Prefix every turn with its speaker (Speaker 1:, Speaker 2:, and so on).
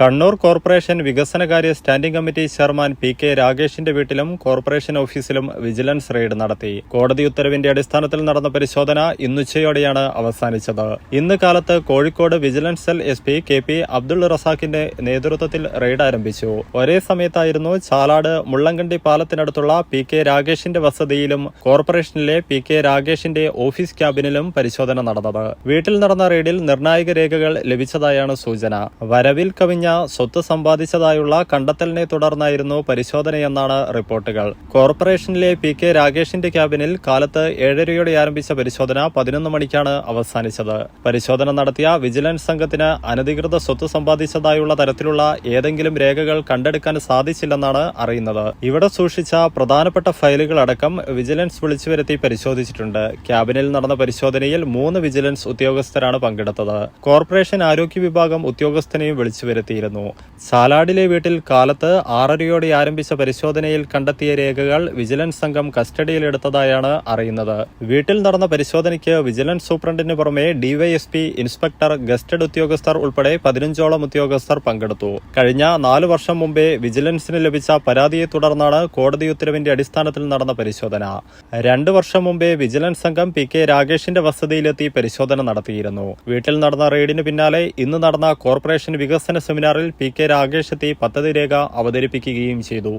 Speaker 1: Kannur corporation വികസനകാര്യ standing committee chairman P K രാകേഷിന്റെ വീട്ടിലും corporation ഓഫീസിലും വിജിലൻസ് റെയ്ഡ് നടത്തി. കോടതി ഉത്തരവിന്റെ അടിസ്ഥാനത്തിൽ നടന്ന പരിശോധന ഇന്നുച്ചയോടെയാണ് അവസാനിച്ചത്. ഇന്ന് കാലത്ത് Kozhikode vigilance cell S P K P Abdul റസാഖിന്റെ നേതൃത്വത്തിൽ റെയ്ഡ് ആരംഭിച്ചു. ഒരേ സമയത്തായിരുന്നു ചാലാട് മുള്ളങ്കണ്ടി പാലത്തിനടുത്തുള്ള പി കെ രാകേഷിന്റെ വസതിയിലും കോർപ്പറേഷനിലെ പി കെ രാകേഷിന്റെ ഓഫീസ് ക്യാബിനിലും പരിശോധന നടന്നത്. വീട്ടിൽ നടന്ന റെയ്ഡിൽ നിർണായക രേഖകൾ ലഭിച്ചതായാണ് സൂചന. വരവിൽ കവിഞ്ഞ സ്വത്ത് സമ്പാദിച്ചതായുള്ള കണ്ടെത്തലിനെ തുടർന്നായിരുന്നു പരിശോധനയെന്നാണ് റിപ്പോർട്ടുകൾ. കോർപ്പറേഷനിലെ പി കെ രാകേഷിന്റെ ക്യാബിനിൽ കാലത്ത് ഏഴരയോടെ ആരംഭിച്ച പരിശോധന പതിനൊന്ന് മണിക്കാണ് അവസാനിച്ചത്. പരിശോധന നടത്തിയ വിജിലൻസ് സംഘത്തിന് അനധികൃത സ്വത്ത് സമ്പാദിച്ചതായുള്ള തരത്തിലുള്ള ഏതെങ്കിലും രേഖകൾ കണ്ടെടുക്കാൻ സാധിച്ചില്ലെന്നാണ് അറിയുന്നത്. ഇവിടെ സൂക്ഷിച്ച പ്രധാനപ്പെട്ട ഫയലുകൾ അടക്കം വിജിലൻസ് വിളിച്ചുവരുത്തി പരിശോധിച്ചിട്ടുണ്ട്. ക്യാബിനിൽ നടന്ന പരിശോധനയിൽ മൂന്ന് വിജിലൻസ് ഉദ്യോഗസ്ഥരാണ് പങ്കെടുത്തത്. കോർപ്പറേഷൻ ആരോഗ്യ വിഭാഗം ഉദ്യോഗസ്ഥനെയും വിളിച്ചു വരുത്തിയിരുന്നു സാലാഡിലെ വീട്ടിൽ കാലത്ത് ആറരയോടെ ആരംഭിച്ച പരിശോധനയിൽ കണ്ടെത്തിയ രേഖകൾ വിജിലൻസ് സംഘം കസ്റ്റഡിയിലെടുത്തതായാണ് അറിയുന്നത്. വീട്ടിൽ നടന്ന പരിശോധനയ്ക്ക് വിജിലൻസ് സൂപ്രണ്ടിന് പുറമെ ഡിവൈഎസ്പി ഇൻസ്പെക്ടർ ഗസ്റ്റഡ് ഉദ്യോഗസ്ഥർ ഉൾപ്പെടെ പതിനഞ്ചോളം ഉദ്യോഗസ്ഥർ പങ്കെടുത്തു. കഴിഞ്ഞ നാലു വർഷം മുമ്പേ വിജിലൻസിന് ലഭിച്ച പരാതിയെ തുടർന്നാണ് കോടതി ഉത്തരവിന്റെ അടിസ്ഥാനത്തിൽ നടന്ന പരിശോധന. രണ്ടു വർഷം മുമ്പേ വിജിലൻസ് സംഘം പി കെ രാകേഷിന്റെ വസതിയിലെത്തി പരിശോധന നടത്തിയിരുന്നു. വീട്ടിൽ നടന്ന റെയ്ഡിന് പിന്നാലെ ഇന്ന് നടന്ന കോർപ്പറേഷൻ വികസന സെമിനാറിൽ പി കെ രാഗേഷ് എത്തി പദ്ധതി രേഖ അവതരിപ്പിക്കുകയും ചെയ്തു